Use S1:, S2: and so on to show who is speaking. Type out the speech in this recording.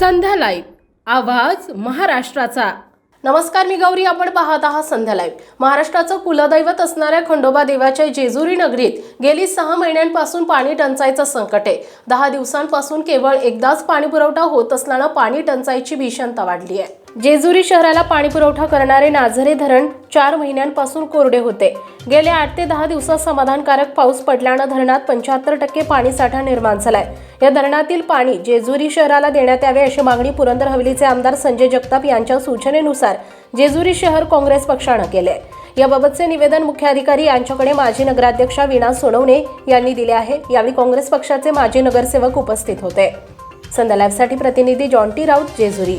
S1: संध्या live आवाज महाराष्ट्राचा. नमस्कार मी गौरी. आपण पाहत आहात संध्या लाईव्ह. महाराष्ट्राचं कुलदैवत असणाऱ्या खंडोबा देवाच्या जेजुरी नगरीत गेली सहा महिन्यांपासून पाणी टंचाईचं संकट आहे. दहा दिवसांपासून केवळ एकदाच पाणी पुरवठा होत असल्यानं पाणी टंचाईची भीषणता वाढली आहे. जेजुरी शहराला पाणी पुरवठा करणारे नाझरे धरण चार महिन्यांपासून कोरडे होते. गेल्या आठ ते दहा दिवसात समाधानकारक पाऊस पडल्यानं धरणात पंच्याहत्तर टक्के पाणीसाठा निर्माण झालाय. या धरणातील पाणी जेजुरी शहराला देण्यात यावे अशी मागणी पुरंदर हवेलीचे आमदार संजय जगताप यांच्या सूचनेनुसार जेजुरी शहर काँग्रेस पक्षानं केले याबाबतचे निवेदन मुख्याधिकारी यांच्याकडे माजी नगराध्यक्षा वीणा सोनवणे यांनी दिले आहे. यावेळी काँग्रेस पक्षाचे माजी नगरसेवक उपस्थित होते. संध्या लाईव्हसाठी प्रतिनिधी जॉन्टी राऊत जेजुरी.